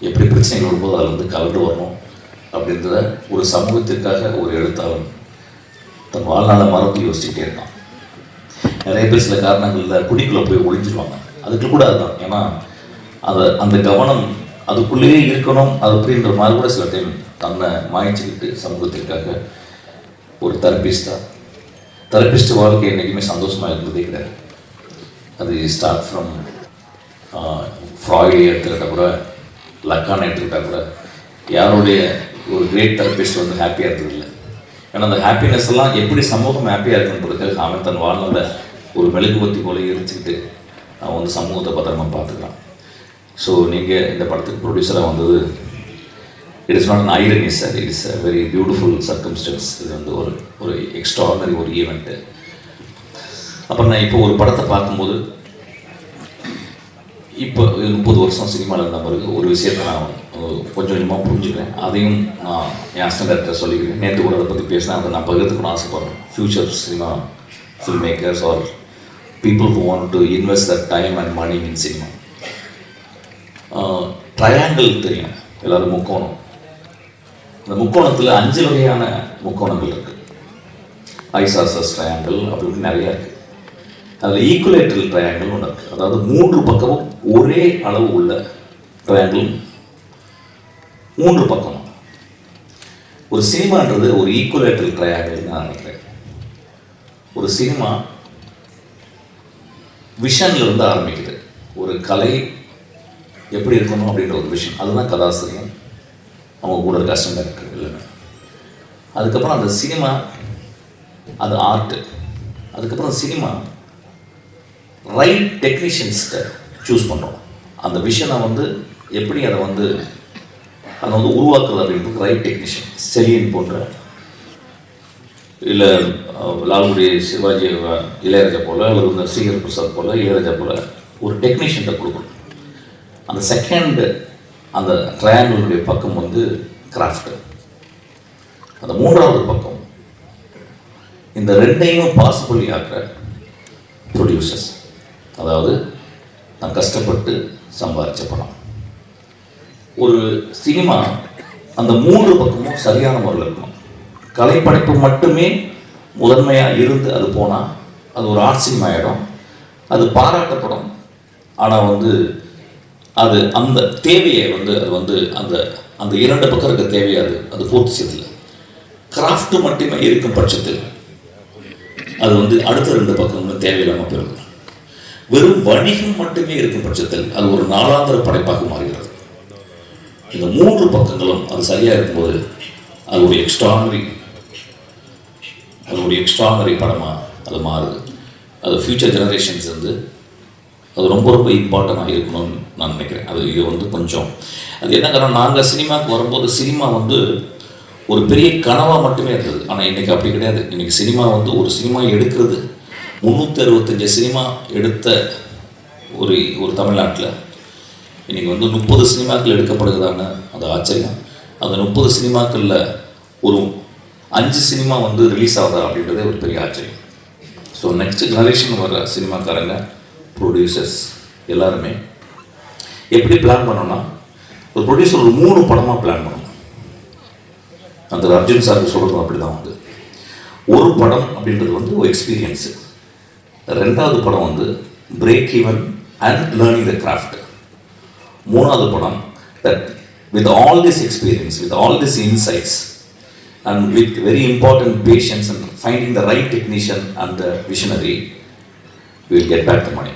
எப்படி பிரச்சனைகள் வரும்போது அதில் வந்து கலந்து வரணும் அப்படின்றத ஒரு சமூகத்திற்காக ஒரு எழுத்தாளன் தன் வாழ்நாளை மறந்து யோசிச்சுட்டே இருக்கான் நிறைய பேர் சில காரணங்களில் குடிக்குள்ளே போய் ஒழிஞ்சிருவாங்க அதுக்கு கூட அதுதான். ஏன்னா அதை அந்த கவனம் அதுக்குள்ளேயே இருக்கணும் அது அப்படின்ற மாதிரி கூட சில டைம் தன்னை மாய்ச்சிக்கிட்டு சமூகத்திற்காக ஒரு தெரப்பிஸ்டாக தெரப்பிஸ்ட் வாழ்க்கை என்றைக்குமே சந்தோஷமாக இருந்ததே கிடையாது. அது ஸ்டார்ட் ஃப்ரம் ஃப்ராய்டு எடுத்துக்கிட்டால் கூட லக்கானை எடுத்துக்கிட்டால் கூட யாருடைய ஒரு கிரேட் தெரப்பிஸ்ட் வந்து ஹாப்பியாக இருக்கிறதில்ல ஏன்னா அந்த ஹாப்பினஸ் எல்லாம் எப்படி சமூகம் ஹாப்பியாக இருக்குன்றதுக்காக அவன் தன் வாழ்நாளில் ஒரு மெழுகுபத்தி போல எரிச்சுக்கிட்டு அவன் வந்து சமூகத்தை பத்திரமா பார்த்துக்கிறான். ஸோ நீங்கள் இந்த படத்துக்கு ப்ரொடியூசராக வந்தது it is not an irony sir it is a very beautiful circumstance இது வந்து ஒரு ஒரு எக்ஸ்ட்ராடனரி ஒரு ஈவெண்ட்டு அப்புறம் நான் இப்போ ஒரு படத்தை பார்க்கும்போது இப்போ முப்பது வருஷம் சினிமாவில் இருந்த பிறகு ஒரு விஷயத்தை நான் கொஞ்சம் கொஞ்சமாக புரிஞ்சுக்கிறேன். அதையும் நான் என் அஸ்டன் டேரக்டர் சொல்லிக்கிறேன். நேற்று கூட அதை பற்றி பேசினேன். அதை நான் பகிர்ந்துக்கணும் ஆசைப்படுறேன். Future cinema film makers are people who want to invest the time and money in cinema triangle தெரியும். எல்லாரும் முக்கோணம். இந்த முக்கோணத்தில் அஞ்சு வகையான முக்கோணங்கள் இருக்குது ஐசாசஸ் ட்ரையாங்கிள் அப்படி நிறையா இருக்குது அதில் ஈக்குலேட்டரல் ட்ரையாங்கிள் ஒன்று இருக்குது அதாவது மூன்று பக்கமும் ஒரே அளவு உள்ள ட்ரையாங்கிள் மூன்று பக்கம்? ஒரு சினிமான்றது ஒரு ஈக்குலேட்டரல் ட்ரையாங்கிள் நான் நினைக்கிறேன். ஒரு சினிமா விஷன்ல இருந்து ஆரம்பிக்குது. ஒரு கலை எப்படி இருக்கணும் அப்படின்ற ஒரு விஷயம் அதுதான் கதாசிரியம். அவங்க கூட ஒரு கஷ்டம் இருக்கு இல்லைன்னா. அதுக்கப்புறம் அந்த சினிமா அது ஆர்ட்டு அதுக்கப்புறம் சினிமா ரைட் டெக்னீஷியன்ஸ்கிட்ட சூஸ் பண்ணுறோம் அந்த விஷனை வந்து எப்படி அதை வந்து அதை வந்து உருவாக்குறது அப்படின்றது ரைட் டெக்னீஷியன் செலியன் போன்ற இல்லை லால்குடி சிவாஜி இளையராஜா போல் அல்லது இந்த ஸ்ரீஹர் பிரசாத் போல் இளையராஜா போல் ஒரு டெக்னீஷியன்ட்ட கொடுக்கணும். அந்த செகண்ட் அந்த ட்ரையாங்கிளுடைய பக்கம் வந்து கிராஃப்ட் அந்த மூன்றாவது பக்கம் இந்த ரெண்டையும் பாசிபிள் ஆக்கிற ப்ரொடியூசர்ஸ் அதாவது நான் கஷ்டப்பட்டு சம்பாதிச்ச படம் ஒரு சினிமா அந்த மூன்று பக்கமும் சரியான முறையில் இருக்கணும். கலைப்படைப்பு மட்டுமே முதன்மையாக இருந்து அது போனால் அது ஒரு ஆர்ட் சினிமா ஆகிடும் அது பாராட்டப்படும். ஆனால் வந்து அது அந்த தேவையை வந்து அது வந்து அந்த அந்த இரண்டு பக்கம் இருக்க தேவையை அது அது பூர்த்தி செய்யல கிராஃப்ட் மட்டுமே இருக்கும் பட்சத்தில் அது வந்து அடுத்த ரெண்டு பக்கங்களும் தேவையில்லாமல் போயிடும் வெறும் வணிகம் மட்டுமே இருக்கும் பட்சத்தில் அது ஒரு நாளாந்திர படைப்பாக மாறுகிறது. இந்த மூன்று பக்கங்களும் அது சரியாக இருக்கும்போது அது ஒரு எக்ஸ்ட்ரானரி அது ஒரு எக்ஸ்ட்ரானரி படமாக அது மாறுது. அது ஃப்யூச்சர் ஜெனரேஷன்ஸ் வந்து அது ரொம்ப ரொம்ப இம்பார்ட்டண்டாக இருக்கணும்னு நான் நினைக்கிறேன். அது இது வந்து கொஞ்சம் அது என்ன காரணம்? நாங்கள் சினிமாவுக்கு வரும்போது சினிமா வந்து ஒரு பெரிய கனவாக மட்டுமே இருந்தது. ஆனால் இன்றைக்கி அப்படி கிடையாது. இன்றைக்கி சினிமா வந்து ஒரு சினிமா எடுக்கிறது முந்நூற்றி அறுபத்தஞ்சு சினிமா எடுத்த ஒரு ஒரு தமிழ்நாட்டில். இன்றைக்கி வந்து முப்பது சினிமாக்கள் எடுக்கப்படுகிறதான அது ஆச்சரியம். அந்த முப்பது சினிமாக்களில் ஒரு அஞ்சு சினிமா வந்து ரிலீஸ் ஆகுதா அப்படின்றதே ஒரு பெரிய ஆச்சரியம். ஸோ நெக்ஸ்ட் ஜெனரேஷன் வர சினிமாக்காரங்க ப்ரொடியூசர்ஸ் எல்லாருமே எப்படி பிளான் பண்ணோன்னா ஒரு ப்ரொடியூசர் ஒரு மூணு படமாக பிளான் பண்ணணும். அந்த அர்ஜுன் சாருக்கு சொல்கிறது அப்படி தான் வந்து. ஒரு படம் அப்படின்றது வந்து ஒரு எக்ஸ்பீரியன்ஸு ரெண்டாவது படம் வந்து break even and learning the craft மூணாவது படம் that with all this experience with all this insights and with very important patience and finding the right technician and the visionary will get back the money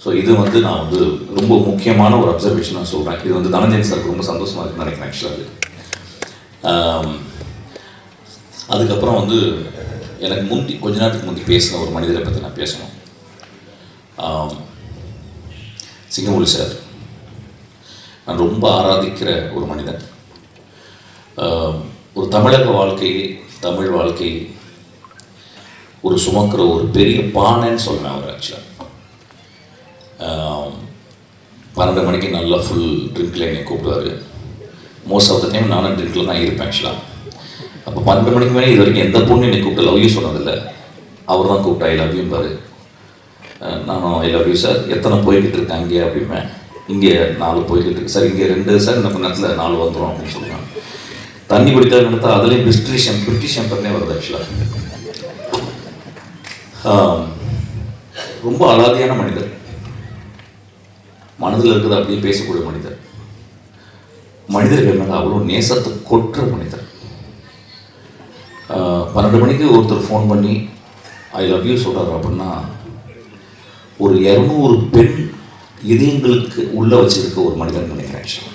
so இது வந்து நான் வந்து ரொம்ப முக்கியமான ஒரு observation நான் சொல்கிறேன் இது வந்து தனஞ்சயன் சாருக்கு ரொம்ப சந்தோஷமாக இருக்குன்னு நினைக்கிறேன் ஆக்சுவலாக அது அதுக்கப்புறம் வந்து எனக்கு முந்தி கொஞ்ச நாட்டுக்கு முந்தி பேசின ஒரு மனிதரை பற்றி நான் பேசணும். ஆம், சிங்கமொழி சார். நான் ரொம்ப ஆராதிக்கிற ஒரு மனிதன். ஒரு தமிழக வாழ்க்கை தமிழ் வாழ்க்கை ஒரு சுமக்கிற ஒரு பெரிய பானைன்னு சொல்லுவேன் அவர் ஆக்சுவலாக பன்னெண்டு மணிக்கு நல்லா ஃபுல் ட்ரிங்க்கில் என்னை கூப்பிடுவார். மோஸ்ட் ஆஃப் த டைம் நானும் ட்ரிங்கில் தான் இருப்பேன் ஆக்சுவலாக அப்போ பன்னெண்டு மணிக்கு மேலே இது வரைக்கும் எந்த பொண்ணு என்னை கூப்பிட்டு லவ் யூ சொன்னதில்லை. அவர் தான் கூப்பிட்டா ஐ லவ் யூ பாரு. நானும் ஐ லவ் யூ சார் எத்தனை போய்கிட்டு அங்கேயே அப்படிமே. இங்கே நாலு போய்கிட்டு இருக்கு. சார் இங்கே ரெண்டு சார் இந்த நேரத்தில் நாலு வந்துடும் அப்படின்னு சொல்லுவாங்க தண்ணி குடிக்காத நினைத்தா அதுலேயும் பிரிட்டிஷ் பிரிட்டிஷ் எம்பர்னே வருது ஆக்சுவலாக ரொம்ப அலாதியான மனிதர். மனதில் இருக்கிறத அப்படியே பேசக்கூடிய மனிதர். மனிதர்கள் மேலே அவ்வளோ நேசத்தை கொட்டுற மனிதர். பன்னெண்டு மணிக்கு ஒருத்தர் ஃபோன் பண்ணி ஐ லவ் யூ சொல்கிறார் அப்படின்னா ஒரு இரநூறு பெண் இதயங்களுக்கு உள்ளே வச்சிருக்க ஒரு மனிதன் நினைக்கிறேன் actually.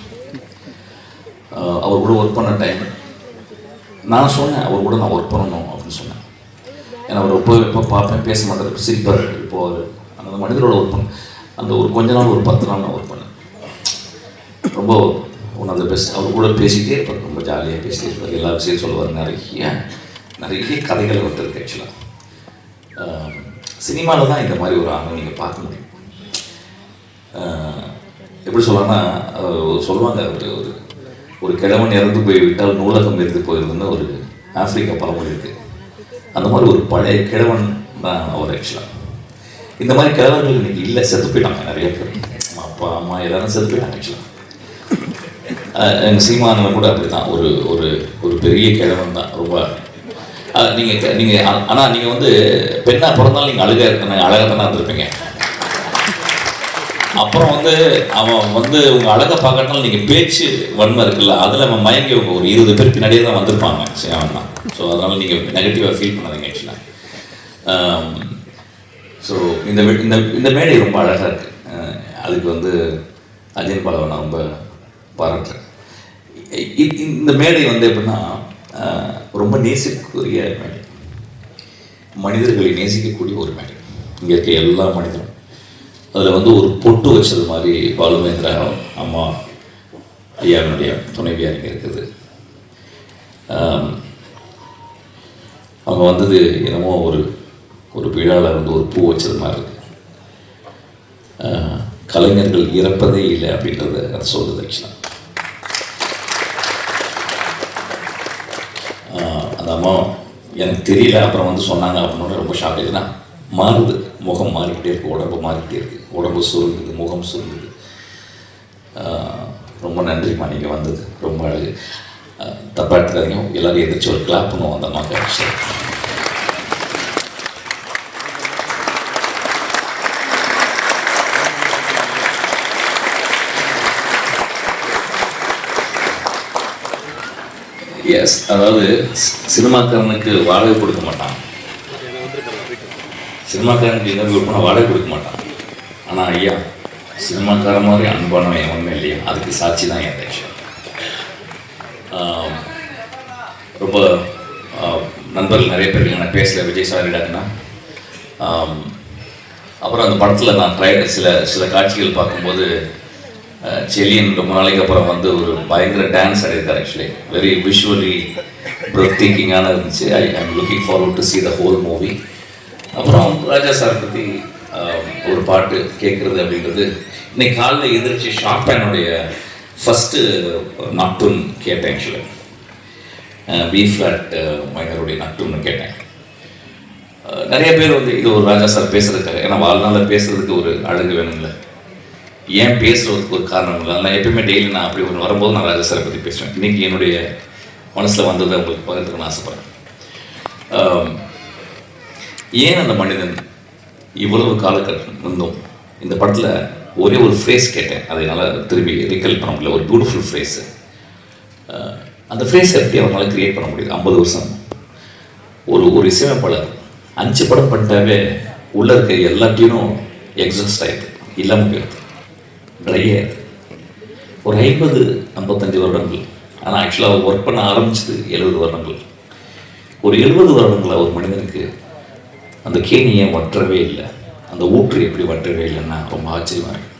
அவர் கூட ஒர்க் பண்ண டைம் நான் சொன்னேன் அவர் கூட நான் ஒர்க் பண்ணணும் அப்படின்னு சொன்னேன். ஏன்னா அவர் ரொம்ப எப்போ பார்ப்பேன் பேச மாட்டார் சிரிப்பார் இப்போ அவர். அந்த மனிதரோட ஒர்க் பண்ண அந்த ஒரு கொஞ்ச நாள் ஒரு பத்து நாள் நான் ஒர்க் பண்ணேன். ரொம்ப ஒன் ஆஃப் த பெஸ்ட் அவர் கூட பேசிகிட்டே இருப்பார் ரொம்ப ஜாலியாக பேசிட்டே இருப்பார். எல்லா விஷயம் சொல்லுவார் நிறைய. நிறைய கதைகள் வந்துருக்கு ஆக்சுவலாக சினிமாவில் தான் இந்த மாதிரி ஒரு ஆணை நீங்கள் பார்க்க முடியும். எப்படி சொல்லலாம்னா சொல்லுவாங்க ஒரு ஒரு ஒரு கிழவன் இறந்து போய் விட்டால் நூலகம் இருந்து போயிருதுன்னு ஒரு ஆப்பிரிக்கா பழமொழி இருக்குது அந்த மாதிரி ஒரு பழைய கிழவன் தான் அவர் ஆக்சுவலாக இந்த மாதிரி கிழவர்கள் இன்னைக்கு இல்லை செத்து போயிட்டாங்க நிறைய பேர். அப்பா அம்மா எல்லாரும் செத்து போயிட்டாங்க ஆக்சுவலாக எங்கள் சீமானவன் கூட அப்படி தான் ஒரு ஒரு ஒரு பெரிய கிழவன் தான். ரொம்ப நீங்கள் நீங்கள் ஆனால் நீங்கள் வந்து பெண்ணாக பிறந்தாலும் நீங்கள் அழுக இருக்கணும் அழகாக தானே இருந்திருப்பீங்க. அப்புறம் வந்து அவன் வந்து உங்கள் அழகை பார்க்கறதுனால நீங்கள் பேச்சு வன்மை இருக்குல்ல அதில் அவன் மயங்கி ஒரு இருபது பேர் பின்னாடியே தான் வந்திருப்பாங்க சரி அவன் தான் ஸோ அதனால் நீங்கள் நெகட்டிவாக ஃபீல் பண்ணாதீங்க ஆக்சுவலாக ஸோ இந்த இந்த இந்த மேடை ரொம்ப அழகாக இருக்குது அதுக்கு வந்து அஜயன் பாலவை நான் ரொம்ப பாராட்டுறேன். இ- இந்த மேடை வந்து எப்படின்னா ரொம்ப நேசிக்கக்கூடிய மேடை. மனிதர்களை நேசிக்கக்கூடிய ஒரு மேடை. இங்கே இருக்க எல்லா மனிதரும். அதில் வந்து ஒரு பொட்டு வச்சது மாதிரி பாலுமேந்திரா அம்மா ஐயாவினுடைய துணைவியார் இங்கே இருக்குது. அவங்க வந்தது என்னமோ ஒரு ஒரு விழாவில் வந்து ஒரு பூ வச்சது மாதிரி இருக்கு. கலைஞர்கள் இறப்பதே இல்லை அப்படின்றத அதை சொல்லுது ஆக்சுவலாக அந்த அம்மா எனக்கு தெரியல அப்புறம் வந்து சொன்னாங்க அப்படின்னு ரொம்ப ஷாக் ஆகிடுச்சுன்னா மாறுது. முகம் மாறிக்கிட்டே இருக்குது உடம்பு மாறிக்கிட்டே இருக்குது உடம்பு சுருங்குது முகம் சுருங்குது. ரொம்ப நன்றிம்மா நீங்கள் வந்தது ரொம்ப அழகு. தப்பாக எடுத்துக்காதீங்க. எல்லோரும் எதிர்த்து ஒரு கிளாப் பண்ணுவோம் அந்த அம்மாவுக்கு எஸ் அதாவது சினிமாக்காரனுக்கு வாடகை கொடுக்க மாட்டான். சினிமாக்காரனுக்கு இன்னொரு பண்ணால் வாடகை கொடுக்க மாட்டான். ஆனால் ஐயா சினிமாக்காரன் மாதிரி அன்பானவன் எவனுமே இல்லையா? அதுக்கு சாட்சி தான் என் ஆக்சுவல் ரொம்ப நண்பர்கள் நிறைய பேர் இருக்காங்க நான் பேசல. விஜய் சார் டாக்குனா அப்புறம் அந்த படத்தில் நான் ட்ரை சில சில காட்சிகள் பார்க்கும்போது செல்லியன் ரொம்ப நாளைக்கு அப்புறம் வந்து ஒரு பயங்கர டான்ஸ் ஆடிருக்காரு ஆக்சுவலி வெரி விஷுவலி பிரத்யேக்கிங்கான இருந்துச்சு. I I'm looking forward to see the whole movie அப்புறம் ராஜா சார் பற்றி ஒரு பாட்டு கேட்குறது அப்படின்றது இன்னைக்கு காலைல எதிர்த்து ஷார்பேனுடைய ஃபஸ்ட்டு நட்டுன் கேட்டேன் ஆக்சுவலி பி ஃப்ளாட் மைனருடைய நட்டுன்னு கேட்டேன். நிறைய பேர் வந்து இது ஒரு ராஜா சார் பேசுறதுக்காக ஏன்னா வாழ்நாளில் பேசுறதுக்கு ஒரு அழகு வேணும்ல. ஏன் பேசுறதுக்கு ஒரு காரணம் இல்லை நான் எப்பயுமே டெய்லி நான் அப்படி ஒன்று வரும்போது நான் ராஜா சாரை பற்றி பேசுவேன். இன்றைக்கி என்னுடைய மனசில் வந்ததை உங்களுக்கு பகிர்ந்துக்கணும்னு ஆசைப்பட்றேன். ஆசைப்படுறேன் ஏன் அந்த மனிதன் இவ்வளவு காலகட்டம் இருந்தோம் இந்த படத்தில் ஒரே ஒரு ஃப்ரேஸ் கேட்டேன். அதை என்னால் திரும்பி ரிகல் பண்ண முடியல. ஒரு பியூட்டிஃபுல் ஃப்ரேஸு அந்த ஃப்ரேஸ் எப்படி அவங்களால க்ரியேட் பண்ண முடியுது? ஐம்பது வருஷம். ஒரு ஒரு இசையமைப்பாளர் அஞ்சு படம் பண்ணிட்டாவே உள்ள இருக்க எல்லாத்தையும் எக்ஸாஸ்ட் ஆகிடுது இல்லாமல் போயிடுது. ட்ரை ஒரு ஐம்பது ஐம்பத்தஞ்சு வருடங்கள். ஆனால் ஆக்சுவலாக அவர் ஒர்க் பண்ண ஆரம்பிச்சது எழுபது வருடங்கள். ஒரு எழுபது வருடங்களா ஒரு மனிதனுக்கு அந்த கேணியை ஏன் வற்றவே இல்லை. அந்த ஊற்று எப்படி வற்றவே இல்லைன்னா ரொம்ப ஆச்சரியமாக இருக்கு.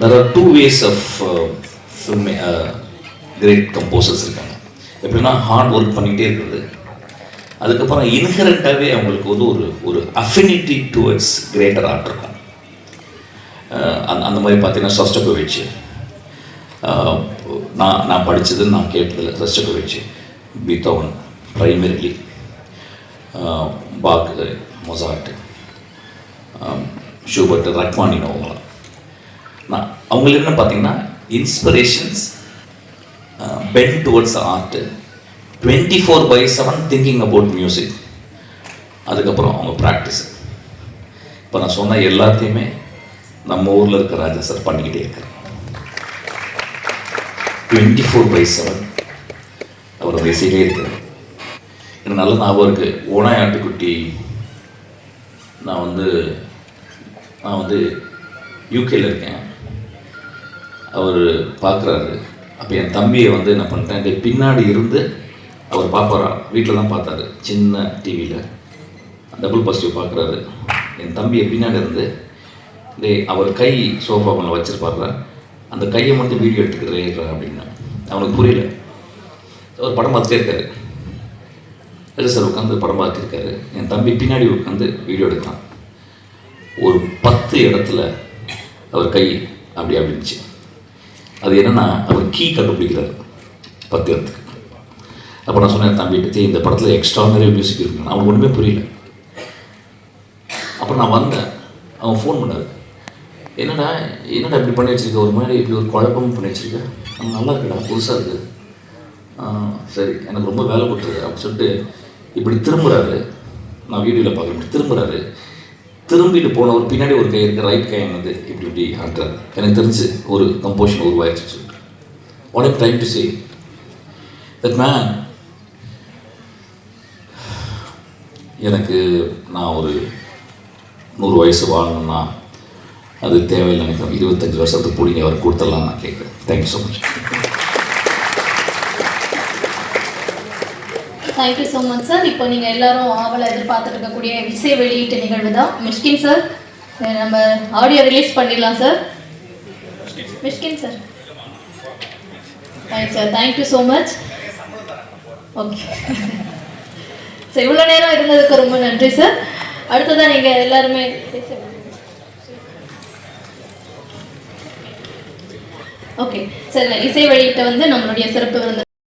There are two ways of film great composers இருக்காங்க. எப்படின்னா ஹார்ட் ஒர்க் பண்ணிகிட்டே இருக்கிறது. அதுக்கப்புறம் இன்ஹரண்ட்டாகவே அவங்களுக்கு வந்து ஒரு ஒரு அஃபினிட்டி டுவர்ட்ஸ் கிரேட்டர் ஆர்ட் இருக்கும். அந்த அந்த மாதிரி பார்த்தீங்கன்னா சொஸ்டகோவிச் நான் நான் படித்தது நான் கேட்டதில் Shostakovich Beethoven primarily Bach Mozart Schubert Rachmaninoff அவங்களாம் நான் அவங்களுக்கு என்ன பார்த்தீங்கன்னா inspirations pen towards art twenty four by seven thinking about music அதுக்கப்புறம் அவங்க ப்ராக்டிஸ் இப்போ நான் சொன்ன எல்லாத்தையுமே நம்ம ஊரில் இருக்க ராஜா சார் பண்ணிக்கிட்டே இருக்கார். டுவெண்ட்டி ஃபோர் பை செவன் அவர் பேசிக்கிட்டே இருக்கார். இருக்கிறார் எனக்கு நல்ல ஞாபகம் இருக்குது ஓனாய் ஆட்டுக்குட்டி நான் வந்து நான் வந்து யூகேயில் இருக்கேன். அவர் பார்க்குறாரு அப்போ என் தம்பியை வந்து என்ன பண்ணிட்டேன் டேய் பின்னாடி இருந்து அவர் பார்ப்பாரா வீட்டில் தான் பார்த்தாரு. சின்ன டிவியில் டபுள் பாசிட்டிவ் பார்க்குறாரு என் தம்பியை பின்னாடி இருந்து டேய் அவர் கை சோஃபா மேலே வச்சுருப்பார்ல அந்த கையை மட்டும் வீடியோ எடுத்துக்கிறேன் அப்படின்னா. அவனுக்கு புரியல. அவர் படம் பார்த்துட்டே இருக்காரு. இல்லை சார் உட்காந்து படம் பார்த்துருக்காரு. என் தம்பி பின்னாடி உட்காந்து வீடியோ எடுத்தான் ஒரு பத்து இடத்துல அவர் கை அப்படி அப்படின்ச்சு அது என்னன்னா அவர் கீ கண்டுபிடிக்கிறார் பத்து இடத்துக்கு. அப்போ நான் சொன்னேன் தம்பி இந்த படத்தில் எக்ஸ்ட்ரா மாதிரி மியூசிக் இருக்குன்னு. அவனுக்கு ஒன்றுமே புரியல. அப்புறம் நான் வந்தேன். அவன் ஃபோன் பண்ணார். என்னடா என்னடா இப்படி பண்ணி வச்சிருக்க? ஒரு மாதிரி இப்படி ஒரு குழப்பமும் பண்ணி வச்சிருக்க? நல்லா இருக்குடா புதுசாக இருக்குது சரி எனக்கு ரொம்ப வேலை கொடுத்துரு அப்படின்னு சொல்லிட்டு இப்படி திரும்புகிறாரு நான் வீடியோவில் பார்க்குறேன். இப்படி திரும்புறாரு. திரும்பிட்டு போனவர் பின்னாடி ஒரு கை இருக்குது ரைட் கை வந்து இப்படி இப்படி ஆட்டுறாரு. எனக்கு தெரிஞ்சு ஒரு கம்போஷன் உருவாயிடுச்சு. சொல்லிட்டு what I'm trying to say that man எனக்கு நான் ஒரு நூறு வயசு வாழணும்னா அது தேவையில்லை எனக்கு. இருபத்தஞ்சி வருஷத்துக்கு பிடிங்க அவர் கொடுத்துடலாம் நான் கேட்குறேன். Thank you so much thank you so much sir இப்போ நீங்கள் எல்லாரும் ஆவலை எதிர்பார்த்துட்டு இருக்கக்கூடிய இசை வெளியீட்டு நிகழ்வு தான். மிஷ்கின் சார் நம்ம ஆடியோ ரிலீஸ் பண்ணிடலாம் sir Mysskin sir thanks sir thank you so much okay sir இவ்வளோ நேரம் இருந்ததுக்கு ரொம்ப நன்றி சார் அடுத்ததான் நீங்கள் எல்லாருமே ஓகே சார் இசை வெளியீட்டை வந்து நம்மளுடைய சிறப்பு விருந்தினர்